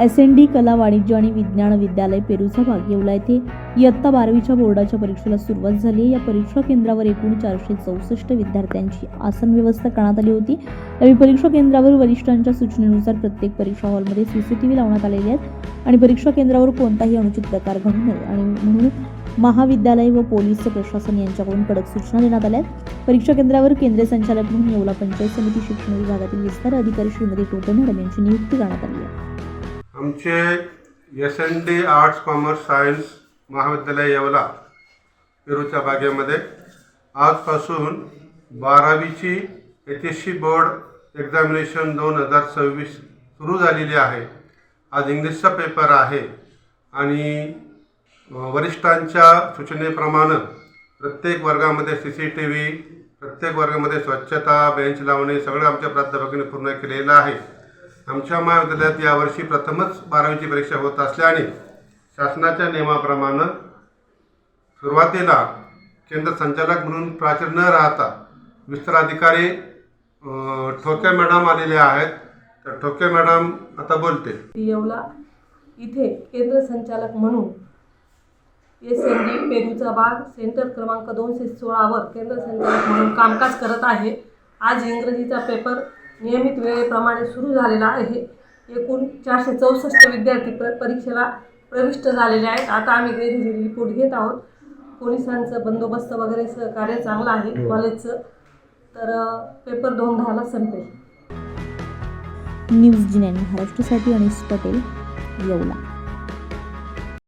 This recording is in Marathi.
एस एन डी कला वाणिज्य आणि विज्ञान विद्यालय पेरूचा भाग येवला येथे. इयत्ता बारावीच्या बोर्डाच्या परीक्षेला सुरुवात झाली. या परीक्षा केंद्रावर एकूण चारशे चौसष्ट विद्यार्थ्यांची आसन व्यवस्था करण्यात आली होती. यावेळी परीक्षा केंद्रावर वरिष्ठांच्या सूचनेनुसार प्रत्येक परीक्षा हॉलमध्ये सीसीटीव्ही लावण्यात आलेले आहेत आणि परीक्षा केंद्रावर कोणताही अनुचित प्रकार घडू नये आणि म्हणून महाविद्यालय व पोलीस प्रशासन यांच्याकडून कडक सूचना देण्यात आल्या आहेत. परीक्षा केंद्रावर केंद्रीय संचालक म्हणून येवला पंचायत समिती शिक्षण विभागातील विस्तार अधिकारी श्रीमती टोपे मॅडम यांची नियुक्ती करण्यात आली आहे. आमचे S N D arts commerce science महाविद्यालय येवला पेरूच्या बागेमध्ये. आजपासून बारावीची H S C board examination दोन हजार सव्वीस सुरू झालेली आहे. आज इंग्लिशचा पेपर आहे आणि वरिष्ठांच्या सूचनेप्रमाणे प्रत्येक वर्गामध्ये सी सी टी व्ही प्रत्येक वर्गामध्ये स्वच्छता बेंच लावणे सगळं आमच्या प्राध्यापकांनी पूर्ण केलेलं आहे. आमच्या महाविद्यालयात यावर्षी प्रथमच बारावीची परीक्षा होत असल्याने शासनाच्या नियमाप्रमाणे सुरुवातीला केंद्र संचालक म्हणून प्राचार्य न राहता विस्तराधिकारी ठोके मॅडम आलेले आहेत. तर ठोके मॅडम आता बोलते येवला इथे केंद्र संचालक म्हणून एस एन डी पेरूचा बाग सेंटर क्रमांक दोनशे सोळावर केंद्र संचालक म्हणून कामकाज करत आहे. आज इंग्रजीचा पेपर नियमित वेळेप्रमाणे सुरू झालेला आहे. एकूण चारशे चौसष्ट विद्यार्थी प्र परीक्षेला प्रविष्ट झालेले आहेत. आता आम्ही घरी रिपोर्ट घेत आहोत. पोलिसांचं बंदोबस्त वगैरे सहकार्य चांगलं आहे. कॉलेजचं. तर पेपर दोन दहाला संपेल. न्यूज जी नाईन महाराष्ट्रासाठी अनिस पटेल येवला.